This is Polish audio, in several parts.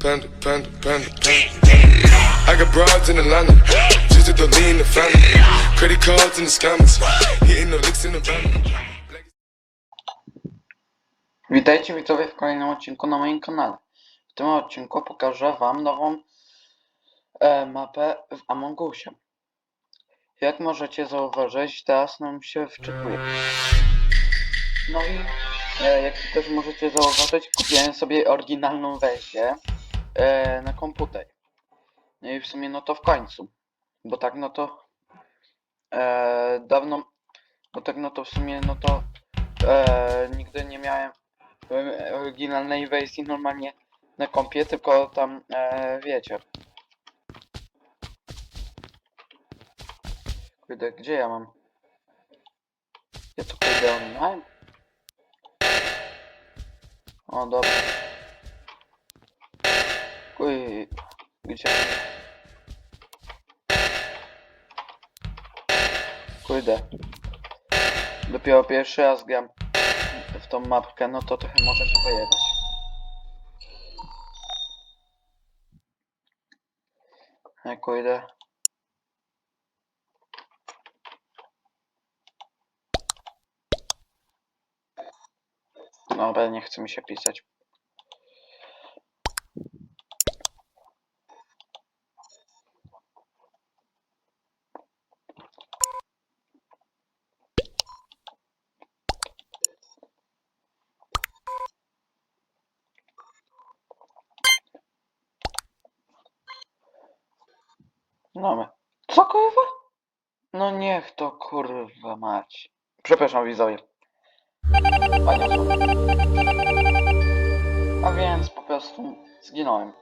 Panda, panda, panda, panda. I got broads in Atlanta, just the family. Credit cards in the scammers, hitting the licks in the van. Witajcie widzowie w kolejnym odcinku na moim kanale. W tym odcinku pokażę wam nową e, mapę w Among Usie. Jak możecie zauważyć, teraz nam się wczytuje. No i e, jak też możecie zauważyć, kupiłem sobie oryginalną wersję e, na komputer. No i w sumie no to w końcu. Bo tak no to e, dawno, bo tak no to w sumie no to e, nigdy nie miałem oryginalnej wersji normalnie na kompie, tylko tam e, wiecie. Kurde, gdzie ja mam? Ja to kurde online? O, dobra. Gdzie? Kurde. Dopiero pierwszy raz gram w tą mapkę, no to trochę może się pojechać. Jak idę. Dobra, nie chce mi się pisać. Co kurwa? No niech to kurwa mać. Przepraszam widzowie. A więc po prostu zginąłem.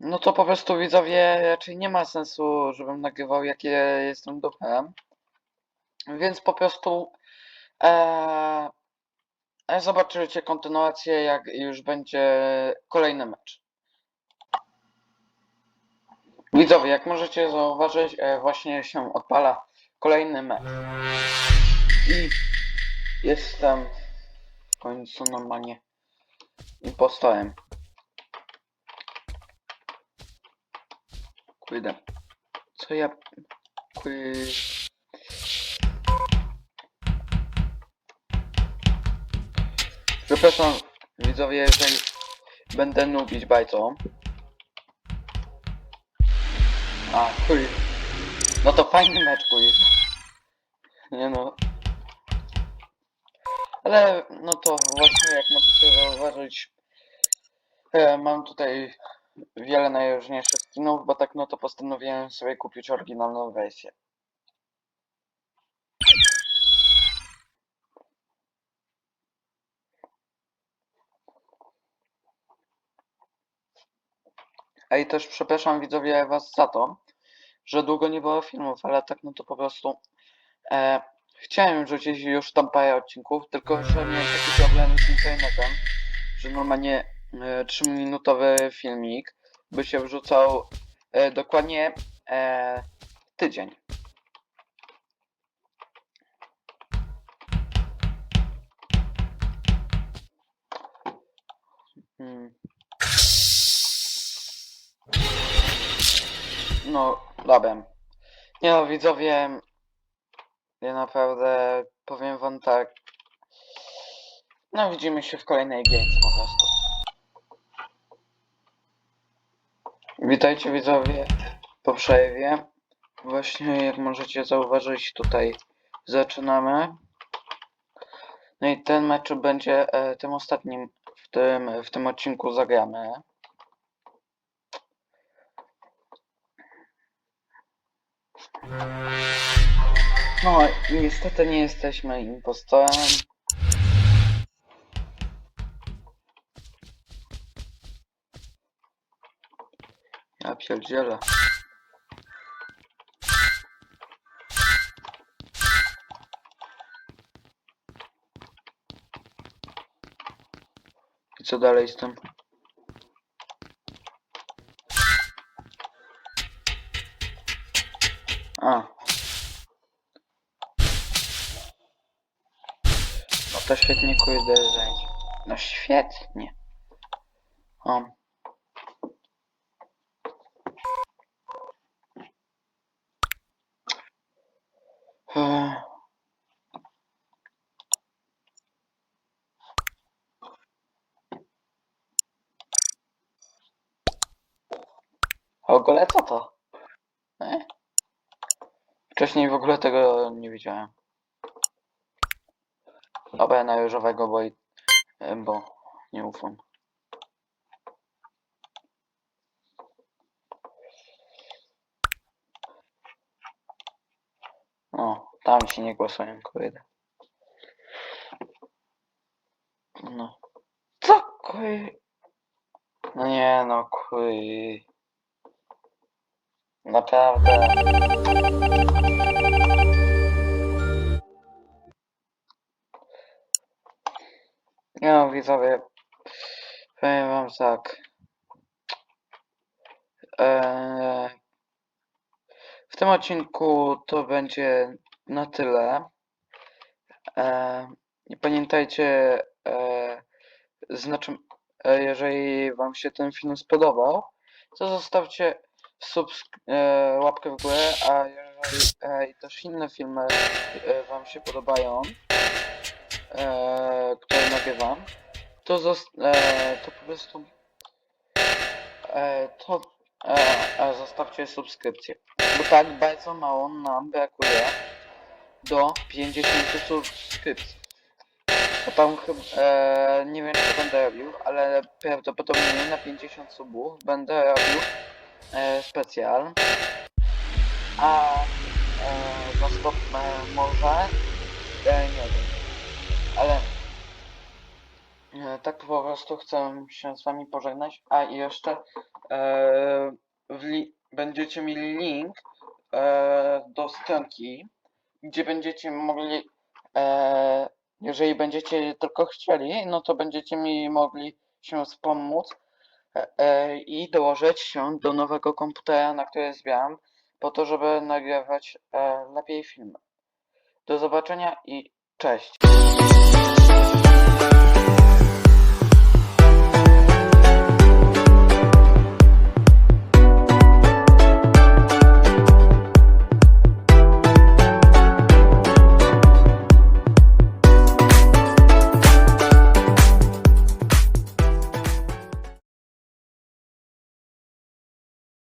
No to po prostu widzowie raczej nie ma sensu, żebym nagrywał jakie jestem duchem. Więc po prostu e, e, zobaczycie kontynuację jak już będzie kolejny mecz. Widzowie, jak możecie zauważyć, e, właśnie się odpala kolejny mecz. I jestem w końcu normalnie impostorem. Kurde. Co ja... Kuj... Przepraszam, widzowie, jeżeli będę nubić bajcą. A, chuj. No to fajny mecz, chuj. Nie no. Ale, no to właśnie jak możecie zauważyć, e, mam tutaj wiele najróżniejszych skinów, bo tak no to postanowiłem sobie kupić oryginalną wersję. I też przepraszam widzowie was za to, że długo nie było filmów, ale tak no to po prostu e, chciałem rzucić już tam parę odcinków, tylko że miałem taki problem z internetem, że normalnie e, 3-minutowy filmik by się wrzucał e, dokładnie e, tydzień. Hmm. No, dobra. Nie no, widzowie, ja naprawdę powiem wam tak. No, widzimy się w kolejnej gierce po prostu. Witajcie widzowie po przerwie. Właśnie jak możecie zauważyć tutaj zaczynamy. No i ten mecz będzie e, tym ostatnim w tym, w tym odcinku zagramy. No, niestety nie jesteśmy impostorem. Ja pierdzielę. I co dalej z tym? To świetnie kurde zajdzie. No świetnie. O. Ogóle co to? E? Wcześniej w ogóle tego nie widziałem. Dobra, na różowego, bo, bo nie ufam. No, tam ci nie głosują, kurde. No. Co kuj? No nie no, kuj. Naprawdę. Widzowie. Powiem wam tak. Eee, w tym odcinku to będzie na tyle. Eee, I pamiętajcie, eee, znaczy, e, jeżeli wam się ten film spodobał, to zostawcie subsk- e, łapkę w górę, a jeżeli e, też inne filmy e, wam się podobają, e, które nagrywam, to, e, to po prostu e, to e, e, zostawcie subskrypcję. Bo tak bardzo mało nam brakuje do 50 subskrypcji. Bo tam chyba e, nie wiem co będę robił, ale prawdopodobnie na 50 subów będę robił e, specjal. A e, za stop e, może e, nie wiem. Ale tak po prostu chcę się z wami pożegnać. A i jeszcze e, będziecie mieli link e, do stronki, gdzie będziecie mogli, e, jeżeli będziecie tylko chcieli, no to będziecie mi mogli się wspomóc e, e, i dołożyć się do nowego komputera, na który zbieram, po to, żeby nagrywać e, lepiej filmy. Do zobaczenia i cześć.